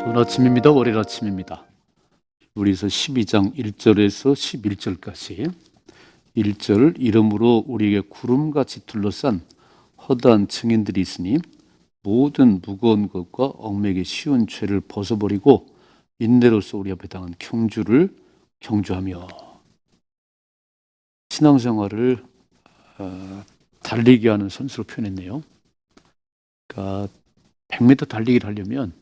좋은 아침입니다. 월요일 아침입니다. 우리서 12장 1절에서 11절까지 1절 이름으로 우리에게 구름같이 둘러싼 허다한 증인들이 있으니 모든 무거운 것과 얽매기 쉬운 죄를 벗어버리고 인내로서 우리 앞에 당한 경주를 경주하며 신앙생활을 어, 달리게 하는 선수로 표현했네요. 그러니까 100m 달리기를 하려면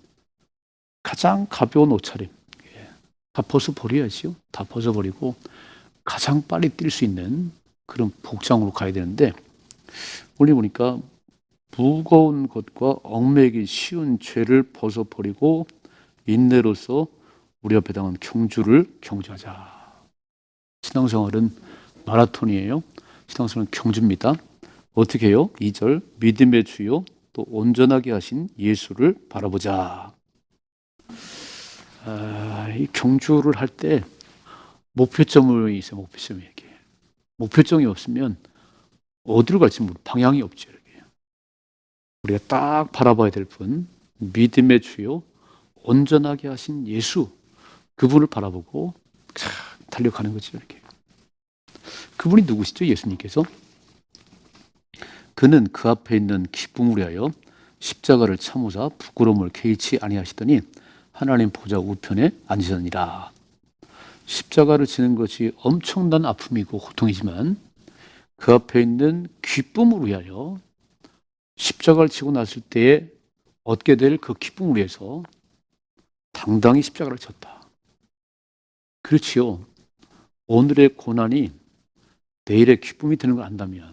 가장 가벼운 옷차림 예, 다 벗어버려야지요. 다 벗어버리고 가장 빨리 뛸 수 있는 그런 복장으로 가야 되는데 오늘 보니까 무거운 것과 얽매기 쉬운 죄를 벗어버리고 인내로서 우리 앞에 당한 경주를 경주하자. 신앙생활은 마라톤이에요. 신앙생활은 경주입니다. 어떻게 해요? 2절 믿음의 주요 또 온전하게 하신 예수를 바라보자. 아, 이 경주를 할 때 목표점이 있어요. 목표점이 이렇게. 목표점이 없으면 어디로 갈지 모르 방향이 없죠. 이렇게. 우리가 딱 바라봐야 될 분, 믿음의 주요, 온전하게 하신 예수, 그분을 바라보고 쫙 달려가는 거죠. 이렇게. 그분이 누구시죠? 예수님께서. 그는 그 앞에 있는 기쁨을 위하여 십자가를 참으사 부끄러움을 개의치 아니하시더니 하나님 보좌 우편에 앉으셨니라. 십자가를 지는 것이 엄청난 아픔이고 고통이지만 그 앞에 있는 기쁨을 위하여 십자가를 지고 났을 때에 얻게 될 그 기쁨을 위해서 당당히 십자가를 졌다. 그렇지요. 오늘의 고난이 내일의 기쁨이 되는 걸 안다면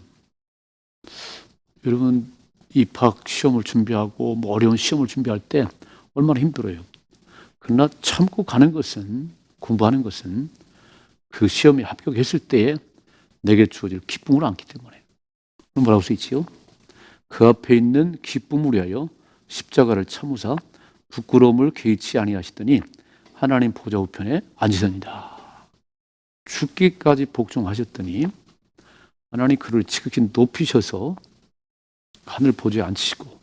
여러분 입학 시험을 준비하고 뭐 어려운 시험을 준비할 때 얼마나 힘들어요. 그러나 참고 가는 것은 공부하는 것은 그 시험에 합격했을 때에 내게 주어질 기쁨을 안기 때문에 그럼 뭐라고 써 있지요? 그 앞에 있는 기쁨을 위하여 십자가를 참으사 부끄러움을 개의치 아니하시더니 하나님 보좌 우편에 앉으셨니다. 죽기까지 복종하셨더니 하나님 그를 지극히 높이셔서 하늘 보좌에 앉히시고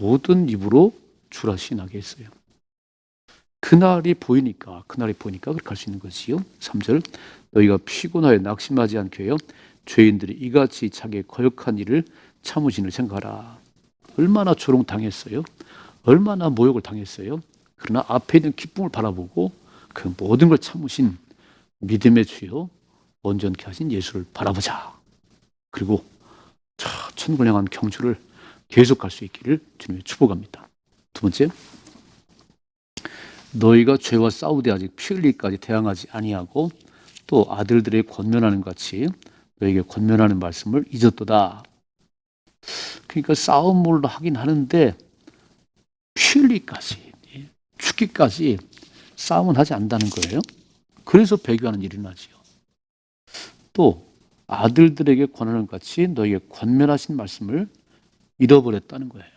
모든 입으로 주라 신하게 했어요. 그날이 보이니까 그날이 보이니까 그렇게 할 수 있는 것이요. 3절 너희가 피곤하여 낙심하지 않게 하여 죄인들이 이같이 자기의 거역한 일을 참으시는 생각하라. 얼마나 조롱당했어요. 얼마나 모욕을 당했어요. 그러나 앞에 있는 기쁨을 바라보고 그 모든 걸 참으신 믿음의 주요 온전케 하신 예수를 바라보자. 그리고 저 천국을 향한 경주를 계속 갈수 있기를 주님의 축복합니다. 두 번째, 너희가 죄와 싸우되 아직 피 흘리기까지 대항하지 아니하고 또 아들들의 권면하는 같이 너에게 권면하는 말씀을 잊었도다. 그러니까 싸움을 하긴 하는데 피 흘리기까지 죽기까지 싸움은 하지 않는다는 거예요. 그래서 배교하는 일이 나지요. 또 아들들에게 권하는 같이 너에게 권면하신 말씀을 잃어버렸다는 거예요.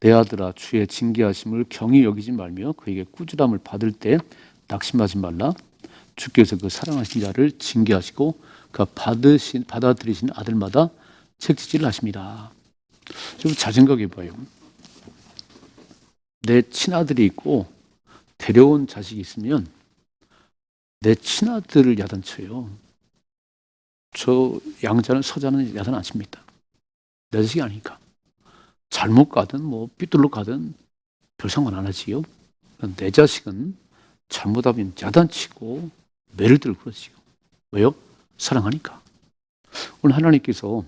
내 아들아 주의 징계하심을 경히 여기지 말며 그에게 꾸지람을 받을 때 낙심하지 말라. 주께서 그 사랑하신 자를 징계하시고 그 받으신 받아들이신 아들마다 책지질을 하십니다. 좀 잘 생각해 봐요. 내 친아들이 있고 데려온 자식이 있으면 내 친아들을 야단쳐요. 저 양자는 서자는 야단 안 칩니다. 내 자식이 아니니까. 잘못 가든 뭐 삐뚤러 가든 별 상관 안 하지요. 내 자식은 잘못하면 야단치고 매를 들고 그러지요. 왜요? 사랑하니까. 오늘 하나님께서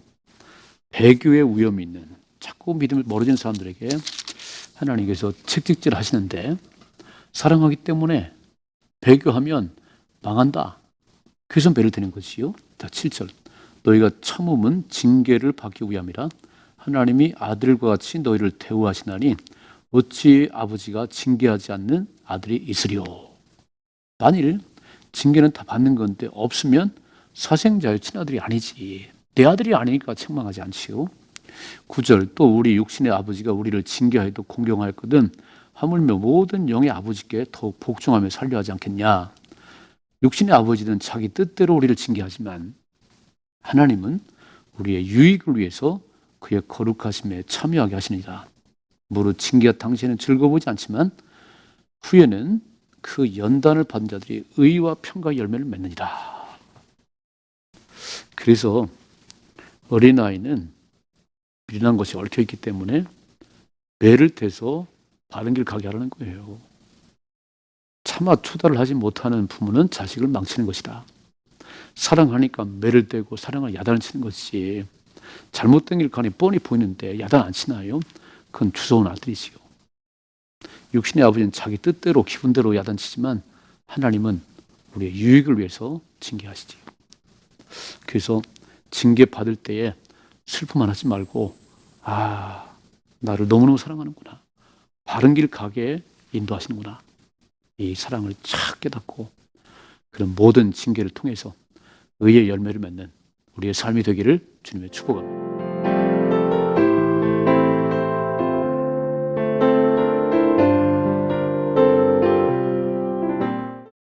배교의 위험이 있는 자꾸 믿음을 멀어진 사람들에게 하나님께서 책직질 하시는데 사랑하기 때문에 배교하면 망한다. 그래서 매를 드는 것이요. 자, 7절. 너희가 참음은 징계를 받기 위함이라 하나님이 아들과 같이 너희를 대우하시나니 어찌 아버지가 징계하지 않는 아들이 있으리요. 만일 징계는 다 받는 건데 없으면 사생자의 친아들이 아니지. 내 아들이 아니니까 책망하지 않지요. 9절 또 우리 육신의 아버지가 우리를 징계하여도 공경하였거든 하물며 모든 영의 아버지께 더욱 복종하며 살려 하지 않겠냐. 육신의 아버지는 자기 뜻대로 우리를 징계하지만 하나님은 우리의 유익을 위해서 그의 거룩하심에 참여하게 하시느니라. 무릇 징계가 당신은 즐거워보지 않지만 후에는 그 연단을 받은 자들이 의와 평가 열매를 맺느니라. 그래서 어린아이는 미련한 것이 얽혀 있기 때문에 매를 대서 바른 길 가게 하라는 거예요. 차마 투다를 하지 못하는 부모는 자식을 망치는 것이다. 사랑하니까 매를 대고 사랑을 야단을 치는 것이 잘못된 길 가니 뻔히 보이는데 야단 안 치나요? 그건 주서운 아들이지요. 육신의 아버지는 자기 뜻대로 기분대로 야단치지만 하나님은 우리의 유익을 위해서 징계하시지요. 그래서 징계 받을 때에 슬픔만 하지 말고 아 나를 너무너무 사랑하는구나 바른 길 가게 인도하시는구나 이 사랑을 착 깨닫고 그런 모든 징계를 통해서 의의 열매를 맺는 우리의 삶이 되기를 주님의 축복합니다.